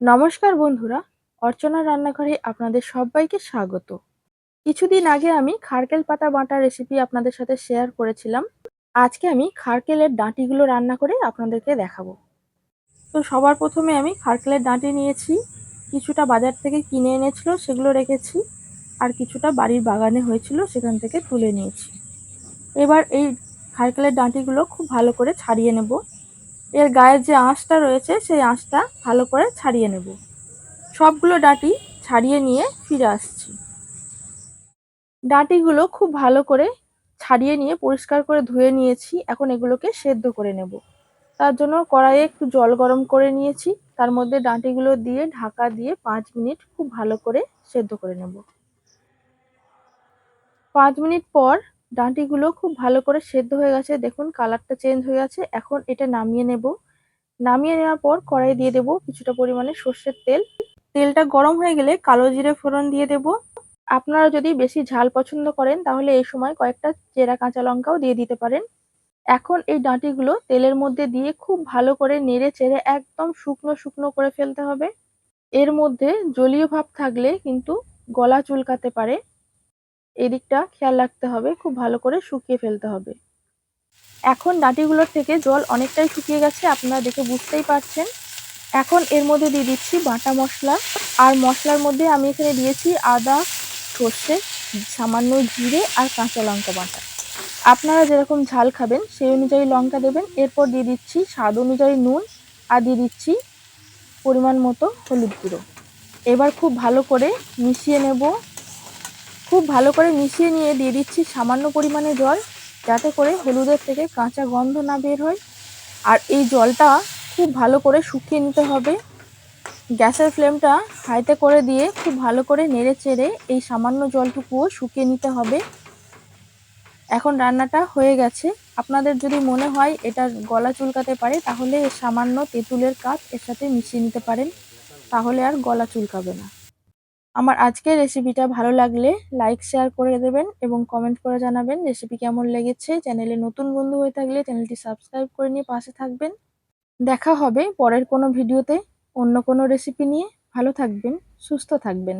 নমস্কার বন্ধুরা, অর্চনা রান্নাঘরে আপনাদের সবাইকে স্বাগত। কিছুদিন আগে আমি খারকেল পাতা বাটা রেসিপি আপনাদের সাথে শেয়ার করেছিলাম। আজকে আমি খারকেলের ডাঁটিগুলো রান্না করে আপনাদেরকে দেখাবো। তো সবার প্রথমে আমি খারকেলের ডাঁটি নিয়েছি। কিছুটা বাজার থেকে কিনে এনেছিল, সেগুলো রেখেছি। আর কিছুটা বাড়ির বাগানে হয়েছিল, সেখান থেকে তুলে নিয়েছি। এবার এই খারকেলের ডাঁটিগুলো খুব ভালো করে ছাড়িয়ে নেব। এর গায়ের যে আঁশটা রয়েছে, সেই আঁশটা ভালো করে ছাড়িয়ে নেব। সবগুলো ডাঁটি ছাড়িয়ে নিয়ে ফিরে আসছি। ডাঁটিগুলো খুব ভালো করে ছাড়িয়ে নিয়ে পরিষ্কার করে ধুয়ে নিয়েছি। এখন এগুলোকে সেদ্ধ করে নেব। তার জন্য কড়াইয়ে একটু জল গরম করে নিয়েছি। তার মধ্যে ডাঁটিগুলো দিয়ে ঢাকা দিয়ে পাঁচ মিনিট খুব ভালো করে সেদ্ধ করে নেব। পাঁচ মিনিট পর ডাঁটিগুলো খুব ভালো করে সেদ্ধ হয়ে গেছে। দেখুন, কালারটা চেঞ্জ হয়ে গেছে। এখন এটা নামিয়ে নেব। নামিয়ে নেওয়ার পর কড়াই দিয়ে দেব কিছুটা পরিমাণে সর্ষের তেল। তেলটা গরম হয়ে গেলে কালো জিরে ফোড়ন দিয়ে দেব। আপনারা যদি বেশি ঝাল পছন্দ করেন, তাহলে এই সময় কয়েকটা চেরা কাঁচা লঙ্কাও দিয়ে দিতে পারেন। এখন এই ডাঁটিগুলো তেলের মধ্যে দিয়ে খুব ভালো করে নেড়ে চেড়ে একদম শুকনো শুকনো করে ফেলতে হবে। এর মধ্যে জলীয় ভাব থাকলে কিন্তু গলা চুলকাতে পারে। এদিকটা খেয়াল রাখতে হবে, খুব ভালো করে শুকিয়ে ফেলতে হবে। এখন ডাঁটিগুলোর থেকে জল অনেকটাই শুকিয়ে গেছে, আপনারা দেখে বুঝতেই পারছেন। এখন এর মধ্যে দিয়ে দিচ্ছি বাটা মশলা, আর মশলার মধ্যে আমি এখানে দিয়েছি আদা, সর্ষে, সামান্য জিরে আর কাঁচা লঙ্কা বাটা। আপনারা যেরকম ঝাল খাবেন, সেই অনুযায়ী লঙ্কা দেবেন। এরপর দিয়ে দিচ্ছি স্বাদ অনুযায়ী নুন, আর দিয়ে দিচ্ছি পরিমাণ মতো হলুদ গুঁড়ো। এবার খুব ভালো করে মিশিয়ে নেব। খুব ভালো করে মিশিয়ে নিয়ে দিয়ে দিচ্ছি সামান্য পরিমাণে জল, যাতে করে হলুদের থেকে কাঁচা গন্ধ না বের হয়। আর এই জলটা খুব ভালো করে শুকিয়ে নিতে হবে। গ্যাসের ফ্লেমটা হাইতে করে দিয়ে খুব ভালো করে নেড়ে চেড়ে এই সামান্য জলটুকুও শুকিয়ে নিতে হবে। এখন রান্নাটা হয়ে গেছে। আপনাদের যদি মনে হয় এটা গলা চুলকাতে পারে, তাহলে সামান্য তেঁতুলের কাপ এর সাথে মিশিয়ে নিতে পারেন। তাহলে আর গলা চুলকাবে না। আমার আজকের রেসিপিটা ভালো লাগলে লাইক শেয়ার করে দেবেন এবং কমেন্ট করে জানাবেন রেসিপি কেমন লেগেছে। চ্যানেলে নতুন বন্ধু হয়ে থাকলে চ্যানেলটি সাবস্ক্রাইব করে নিয়ে পাশে থাকবেন। দেখা হবে পরের কোনো ভিডিওতে অন্য কোনো রেসিপি নিয়ে। ভালো থাকবেন, সুস্থ থাকবেন।